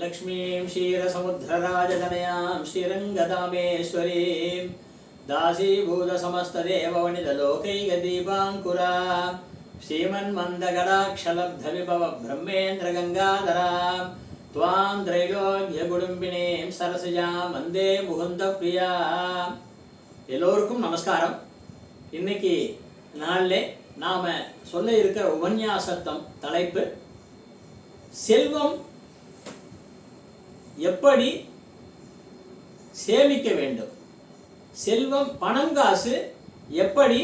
लक्ष्मीं क्षीरसमुद्रराजतनयां श्रीरङ्गदामेश्वरीं दासीभूतसमस्तदेववनितलोकैकदीपाङ्कुरा श्रीमन्मन्दगडाक्षलब्धविभव ब्रह्मेन्द्रगङ्गाधरां त्वां त्रैलोक्यकुडुम्बिनीं सरसिजां वन्दे मुकुन्दप्रिया எல்லோருக்கும் நமஸ்காரம் இன்னைக்கு நாளில் நாம் சொல்ல இருக்கிற உபன்யாசத்தம் தலைப்பு செல்வம் எப்படி சேமிக்க வேண்டும்? செல்வம் பணம் காசு எப்படி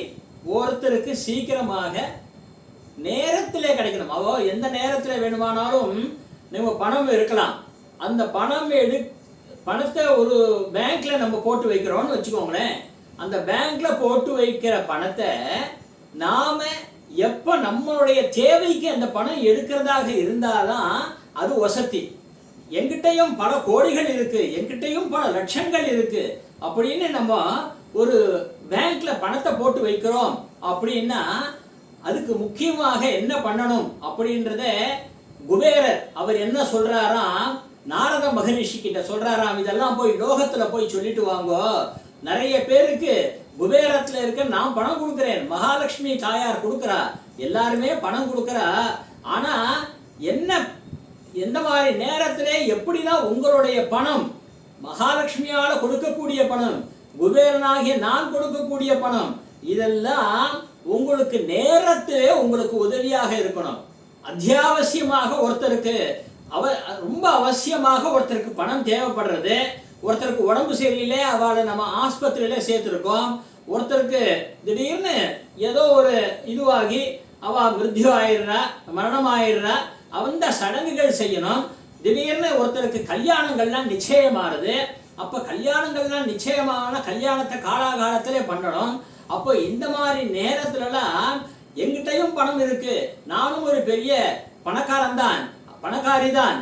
ஒருத்தருக்கு சீக்கிரமாக நேரத்திலே கிடைக்கணும்? அவோ எந்த நேரத்தில் வேணுமானாலும் நம்ம பணம் இருக்கலாம். அந்த பணம் எடு பணத்தை ஒரு பேங்க்ல நம்ம போட்டு வைக்கிறோம்னு வச்சுக்கோங்களேன். அந்த பேங்க்ல போட்டு வைக்கிற பணத்தை நாம எப்போ நம்மளுடைய தேவைக்கு அந்த பணம் எடுக்கிறதாக இருந்தாதான் அது வசதி. எங்கிட்டயும் பல கோடிகள் இருக்கு எங்கிட்டயும் பல லட்சங்கள் இருக்கு. அப்படின்னு நம்ம ஒரு பேங்க்ல பணத்தை போட்டு வைக்கிறோம் அப்படின்னா அதுக்கு முக்கியமாக என்ன பண்ணணும் அப்படின்றத குபேரர் அவர் என்ன சொல்றாராம்? நாரத மகரிஷி கிட்ட சொல்றாராம். இதெல்லாம் போய் லோகத்துல போய் சொல்லிட்டு வாங்கோ. நிறைய பேருக்கு குபேரத்துல இருக்க நான் பணம் கொடுக்கிறேன். மகாலட்சுமி தாயார் கொடுக்கறா. எல்லாருமே பணம் கொடுக்கறா. ஆனா என்ன எந்த மாதிரி நேரத்திலே எப்படிதான் உங்களுடைய பணம் மகாலட்சுமியால் கொடுக்கக்கூடிய பணம் குபேரனாகிய நான் கொடுக்கக்கூடிய பணம் இதெல்லாம் உங்களுக்கு நேரத்திலே உங்களுக்கு உதவியாக இருக்கணும். அத்தியாவசியமாக ஒருத்தருக்கு அவ ரொம்ப அவசியமாக ஒருத்தருக்கு பணம் தேவைப்படுறது. ஒருத்தருக்கு உடம்பு சரியில்லை அவளை நம்ம ஆஸ்பத்திரியில சேர்த்துருக்கோம். ஒருத்தருக்கு திடீர்னு ஏதோ ஒரு இதுவாகி அவ மிருத்யு ஆயிடுறா மரணம் ஆயிடுறா அந்த சடங்குகள் செய்யணும். திடீர்னு ஒருத்தருக்கு கல்யாணங்கள்லாம் நிச்சயமானது. அப்போ கல்யாணங்கள்லாம் நிச்சயமான கல்யாணத்தை காலாகாலத்திலே பண்ணணும். அப்போ இந்த மாதிரி நேரத்துலலாம் எங்கிட்டையும் பணம் இருக்கு. நானும் ஒரு பெரிய பணக்காரன் தான் பணக்காரி தான்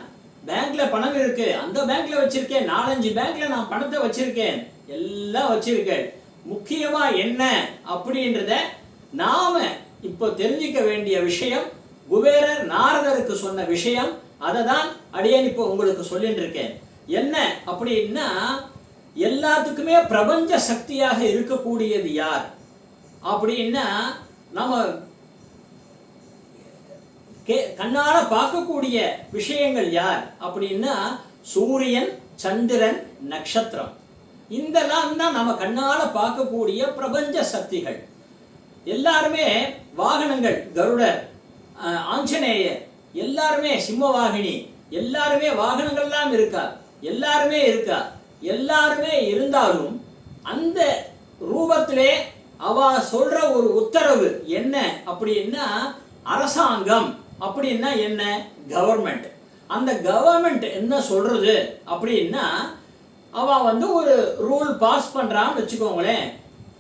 பேங்க்ல பணம் இருக்கு. அந்த பேங்க்ல வச்சிருக்கேன். நாலஞ்சு பேங்க்ல நான் பணத்தை வச்சிருக்கேன். எல்லாம் வச்சிருக்கேன் முக்கியமா என்ன அப்படின்றத நாம இப்போ தெரிஞ்சுக்க வேண்டிய விஷயம் குபேரர் நாரதருக்கு சொன்ன விஷயம் அதை தான் அடியேன் இப்போ உங்களுக்கு சொல்லிட்டு இருக்கேன் என்ன அப்படின்னா எல்லாத்துக்குமே பிரபஞ்ச சக்தியாக இருக்கக்கூடியது யார்? அப்படின்னா நம்ம கே கண்ணால பார்க்கக்கூடிய விஷயங்கள் யார்? அப்படின்னா சூரியன் சந்திரன் நட்சத்திரம். இதெல்லாம் தான் நம்ம கண்ணால பார்க்கக்கூடிய பிரபஞ்ச சக்திகள். எல்லாருமே வாகனங்கள் கருடர் ஆஞ்சநேயர் எல்லாருமே சிம்மவாகினி எல்லாருமே வாகனங்கள்லாம் இருக்கா? எல்லாருமே இருக்கா? எல்லாருமே இருந்தாலும் அந்த ரூபத்திலே அவ சொல்ற ஒரு உத்தரவு என்ன அப்படின்னா அரசாங்கம் அப்படின்னா என்ன? கவர்மெண்ட் அந்த கவர்மெண்ட் என்ன சொல்றது அப்படின்னா அவ வந்து ஒரு ரூல் பாஸ் பண்றான்னு வச்சுக்கோங்களேன்.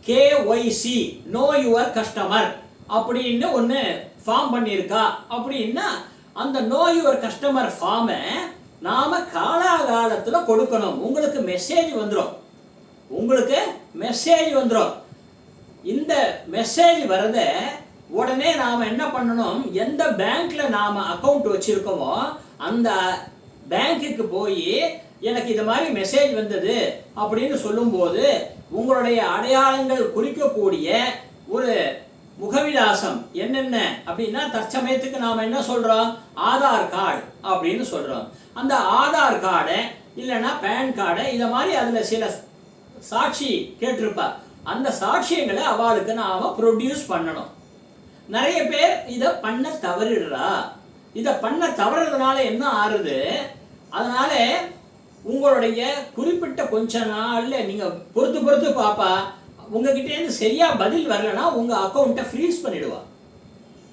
கேஒய்சி நோ யுவர் கஸ்டமர் அப்படின்னு ஒன்று ஃபார்ம் பண்ணியிருக்கா அப்படின்னா அந்த நோய் ஒரு கஸ்டமர் ஃபார்மை நாம காலாகாலத்தில் கொடுக்கணும். உங்களுக்கு மெசேஜ் வந்துடும் உங்களுக்கு மெசேஜ் வந்துடும் இந்த மெசேஜ் வரத உடனே நாம் என்ன பண்ணணும்? எந்த பேங்க்ல நாம் அக்கௌண்ட் வச்சிருக்கோமோ அந்த பேங்க்குக்கு போய் எனக்கு இது மாதிரி மெசேஜ் வந்தது அப்படின்னு சொல்லும்போது உங்களுடைய அடையாளங்கள் குறிக்கக்கூடிய ஒரு முகவிலாசம் என்னென்ன? அப்படின்னா தற்சமயத்துக்கு நாம் என்ன சொல்கிறோம் ஆதார் கார்டு அப்படின்னு சொல்கிறோம் அந்த ஆதார் கார்டை இல்லைன்னா பேன் கார்டை இதை மாதிரி அதில் சில சாட்சி கேட்டிருப்பா. அந்த சாட்சியங்களை அவளுக்கு நாம் ப்ரொடியூஸ் பண்ணணும். நிறைய பேர் இதை பண்ண தவறிடுறா. இதை பண்ண தவறுறதுனால என்ன ஆறுது? அதனால உங்களுடைய குறிப்பிட்ட கொஞ்ச நாளில் நீங்கள் பொறுத்து பொறுத்து பாப்பா உங்ககிட்டேருந்து சரியாக பதில் வரலன்னா உங்கள் அக்கௌண்ட்டை ஃப்ரீஸ் பண்ணிடுவா.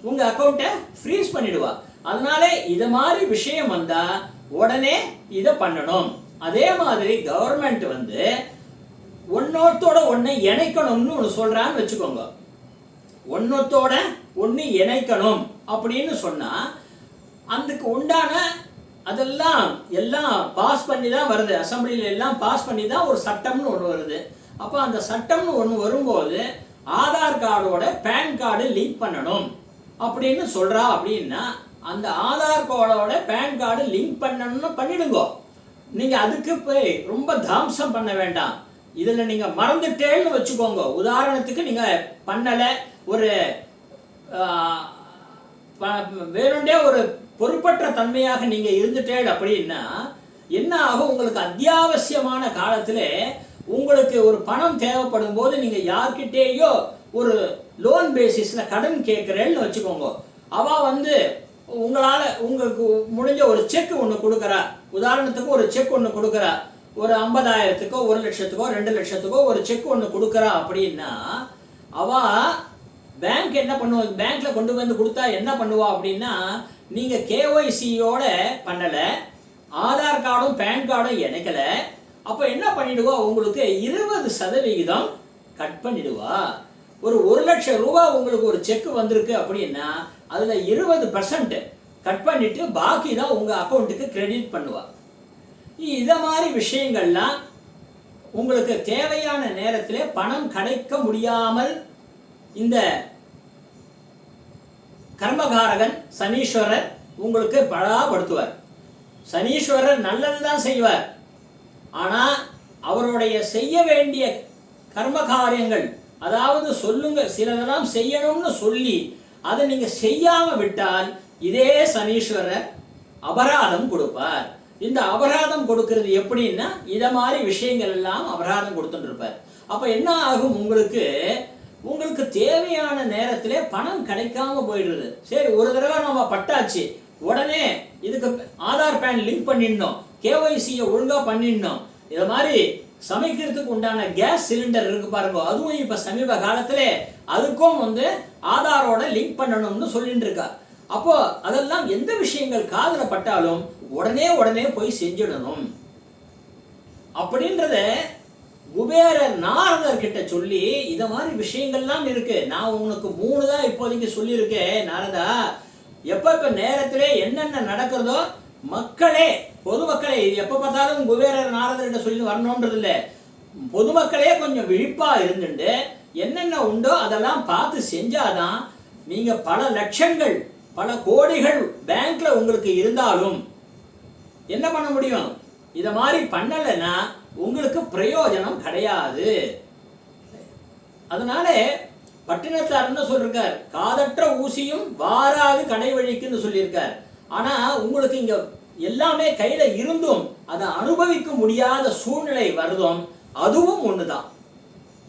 உங்கள் அக்கௌண்ட்டை ஃப்ரீஸ் பண்ணிடுவா. அதனால இது மாதிரி விஷயம் வந்தால் உடனே இதை பண்ணணும். அதே மாதிரி கவர்மெண்ட் வந்து ஒன்னொருத்தோட ஒன்று இணைக்கணும்னு ஒன்று சொல்கிறான்னு வச்சுக்கோங்க. ஒன்னொத்தோட ஒன்று இணைக்கணும் அப்படின்னு சொன்னால் அதுக்கு உண்டான அதெல்லாம் எல்லாம் பாஸ் பண்ணி தான் வருது அசம்பிளியில் எல்லாம் பாஸ் பண்ணி தான் ஒரு சட்டம்னு ஒன்று வருது. அப்போ அந்த சட்டம்னு ஒன்று வரும்போது ஆதார் கார்டோட பேன் கார்டு லிங்க் பண்ணணும். அப்படின்னு சொல்கிறா அப்படின்னா அந்த ஆதார் கார்டோட பேன் கார்டு லிங்க் பண்ணணும்னு பண்ணிடுங்க. நீங்கள் அதுக்கு போய் ரொம்ப தாம்சம் பண்ண வேண்டாம். இதில் நீங்கள் மறந்துட்டேன்னு வச்சுக்கோங்க. உதாரணத்துக்கு நீங்கள் பண்ணலை ஒரு ப- வேணுண்டே ஒரு பொறுப்பற்ற தன்மையாக நீங்கள் இருந்துட்டேன் அப்படின்னா என்ன ஆகும்? உங்களுக்கு அத்தியாவசியமான காலத்தில் உங்களுக்கு ஒரு பணம் தேவைப்படும் போது நீங்கள் யார்கிட்டேயோ ஒரு லோன் பேசிஸில் கடன் கேட்குறேன்னு வச்சுக்கோங்க. அவள் வந்து உங்களால் உங்களுக்கு முடிஞ்ச ஒரு செக் ஒன்று கொடுக்குறா. உதாரணத்துக்கு ஒரு செக் ஒன்று கொடுக்குறா. ஒரு ஐம்பதாயிரத்துக்கோ ஒரு லட்சத்துக்கோ ரெண்டு லட்சத்துக்கோ ஒரு செக் ஒன்று கொடுக்குறா அப்படின்னா அவள் பேங்க் என்ன பண்ணுவா? பேங்க்கில் கொண்டு வந்து கொடுத்தா என்ன பண்ணுவா அப்படின்னா நீங்கள் கேஒய்சியோட பண்ணலை ஆதார் கார்டும் பேன் கார்டும் இணைக்கல அப்போ என்ன பண்ணிடுவா? உங்களுக்கு இருபது சதவிகிதம் கட் பண்ணிடுவா. ஒரு ஒரு லட்சம் ரூபா உங்களுக்கு ஒரு செக் வந்திருக்கு அப்படின்னா அதில் இருபது பர்சன்ட் கட் பண்ணிட்டு பாக்கி தான் உங்கள் அக்கௌண்ட்டுக்கு கிரெடிட் பண்ணுவா. இதை மாதிரி விஷயங்கள்லாம் உங்களுக்கு தேவையான நேரத்தில் பணம் கிடைக்க முடியாமல் இந்த கர்மகாரகன் சனீஸ்வரர் உங்களுக்கு பழாப்படுத்துவார் சனீஸ்வரர் நல்லதுதான் செய்வார். ஆனால் அவருடைய செய்ய வேண்டிய கர்ம காரியங்கள் அதாவது சொல்லுங்க சிலதெல்லாம் செய்யணும்னு சொல்லி அதை நீங்க செய்யாம விட்டால் இதே சனீஸ்வரர் அபராதம் கொடுப்பார். இந்த அபராதம் கொடுக்கிறது எப்படின்னா இதை மாதிரி விஷயங்கள் எல்லாம் அபராதம் கொடுத்துட்டு இருப்பார் அப்ப என்ன ஆகும் உங்களுக்கு? உங்களுக்கு தேவையான நேரத்திலே பணம் கிடைக்காம போயிடுறது சரி ஒரு தடவை நம்ம பட்டாச்சு உடனே இதுக்கு ஆதார் பேன் லிங்க் பண்ணிடணும் கேஒய்சியை ஒழுங்காக பண்ணிடணும். இது மாதிரி சமைக்கிறதுக்கு உண்டான கேஸ் சிலிண்டர் இருக்கு பாருங்க அதுவும் இப்ப சமீப காலத்தில் அதுக்கும் வந்து ஆதாரோட லிங்க் பண்ணணும்னு சொல்லிட்டு இருக்கா அப்போ அதெல்லாம் எந்த விஷயங்கள் காதுல பட்டாலும் உடனே உடனே போய் செஞ்சிடணும். அப்படின்றத குபேரர் நாரதர் கிட்ட சொல்லி இத மாதிரி விஷயங்கள்லாம் இருக்கு. நான் உனக்கு மூணு தான் இப்போதைக்கு சொல்லியிருக்கேன் நாரதா. எப்பப்ப எப்ப நேரத்திலே என்னென்ன நடக்கிறதோ மக்களே பொதுமக்களே இது எப்போ பார்த்தாலும் குபேரர் நாரதர்கிட்ட சொல்லி வரணுன்றது இல்லை பொதுமக்களே கொஞ்சம் விழிப்பாக இருந்துட்டு என்னென்ன உண்டோ அதெல்லாம் பார்த்து செஞ்சாதான் நீங்கள் பல லட்சங்கள் பல கோடிகள் பேங்க்ல உங்களுக்கு இருந்தாலும் என்ன பண்ண முடியும்? இதை மாதிரி பண்ணலைன்னா உங்களுக்கு பிரயோஜனம் கிடையாது. அதனால பட்டினத்தார் என்ன சொல்லியிருக்கார் காதற்ற ஊசியும் வாராது கடை வழிக்குன்னு சொல்லியிருக்கார். ஆனால் உங்களுக்கு இங்கே எல்லாமே கையில் இருந்தும் அதை அனுபவிக்க முடியாத சூழ்நிலை வருதும் அதுவும் ஒன்று தான்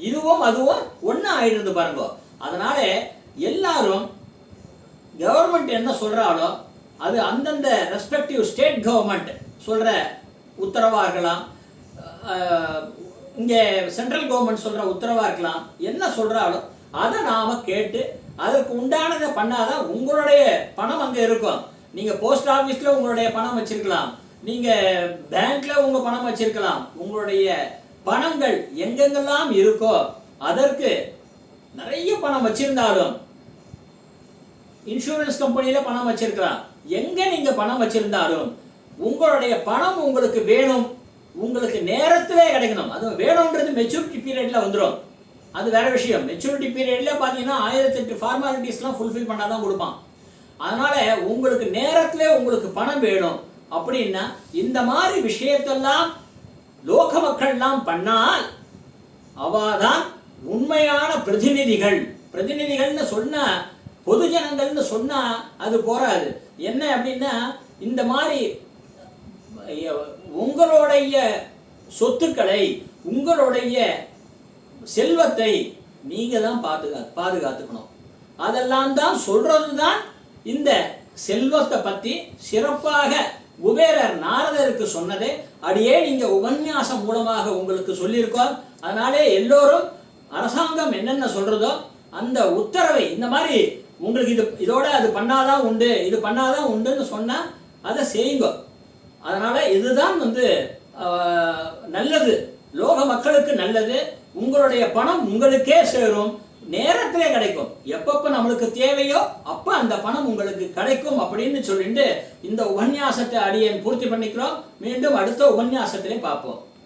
இதுவும் அதுவும் ஒன்று ஆயிடுது பாருங்க. அதனால எல்லாரும் கவர்மெண்ட் என்ன சொல்கிறாலோ அது அந்தந்த ரெஸ்பெக்டிவ் ஸ்டேட் கவர்மெண்ட் சொல்கிற உத்தரவாக இருக்கலாம். இங்கே சென்ட்ரல் கவர்மெண்ட் சொல்கிற உத்தரவாக இருக்கலாம். என்ன சொல்கிறாலோ அதை நாம கேட்டு அதற்கு உண்டானதை பண்ணாதான் உங்களுடைய பணம் அங்கே இருக்கும். நீங்கள் போஸ்ட் ஆஃபீஸில் உங்களுடைய பணம் வச்சிருக்கலாம். நீங்கள் பேங்க்கில் உங்கள் பணம் வச்சிருக்கலாம். உங்களுடைய பணங்கள் எங்கெங்கெல்லாம் இருக்கோ அதற்கு நிறைய பணம் வச்சிருந்தாலும் இன்சூரன்ஸ் கம்பெனியில் பணம் வச்சிருக்கலாம். எங்கே நீங்கள் பணம் வச்சிருந்தாலும் உங்களுடைய பணம் உங்களுக்கு வேணும். உங்களுக்கு நேரத்திலே கிடைக்கணும். அது வேணும்ன்றது மெச்சூரிட்டி பீரியடில் வந்துடும் அது வேற விஷயம். மெச்சூரிட்டி பீரியட்ல பார்த்தீங்கன்னா ஆயிரத்தி எட்டு ஃபார்மாலிட்டிஸ்லாம் ஃபுல்ஃபில் பண்ணாதான் கொடுப்பான். அதனால உங்களுக்கு நேரத்தில் உங்களுக்கு பணம் வேணும். அப்படின்னா இந்த மாதிரி விஷயத்தெல்லாம் லோக மக்கள்லாம் பண்ணால் அவாதான் உண்மையான பிரதிநிதிகள். பிரதிநிதிகள்னு சொன்னா பொதுஜனங்கள்னு சொன்னா அது போராது என்ன அப்படின்னா இந்த மாதிரி உங்களுடைய சொத்துக்களை உங்களுடைய செல்வத்தை நீங்கள் தான் பாதுகா பாதுகாத்துக்கணும். அதெல்லாம் தான் சொல்றது தான் இந்த செல்வத்தை பற்றி சிறப்பாக குபேரர் நாரதருக்கு சொன்னதே. அடியே நீங்க உபன்யாசம் மூலமாக உங்களுக்கு சொல்லியிருக்கோம். அதனாலே எல்லோரும் அரசாங்கம் என்னென்ன சொல்றதோ அந்த உத்தரவை இந்த மாதிரி உங்களுக்கு இது இதோட அது பண்ணாதான் உண்டு இது பண்ணாதான் உண்டுன்னு சொன்னா அதை செய்யுங்க. அதனால இதுதான் வந்து நல்லது. லோக மக்களுக்கு நல்லது. உங்களுடைய பணம் உங்களுக்கே சேரும். நேரத்திலே கிடைக்கும். எப்பப்ப நம்மளுக்கு தேவையோ அப்ப அந்த பணம் உங்களுக்கு கிடைக்கும் அப்படின்னு சொல்லிட்டு இந்த உபன்யாசத்தை அடியன் பூர்த்தி பண்ணிக்கிறோம். மீண்டும் அடுத்த உபன்யாசத்திலே பார்ப்போம்.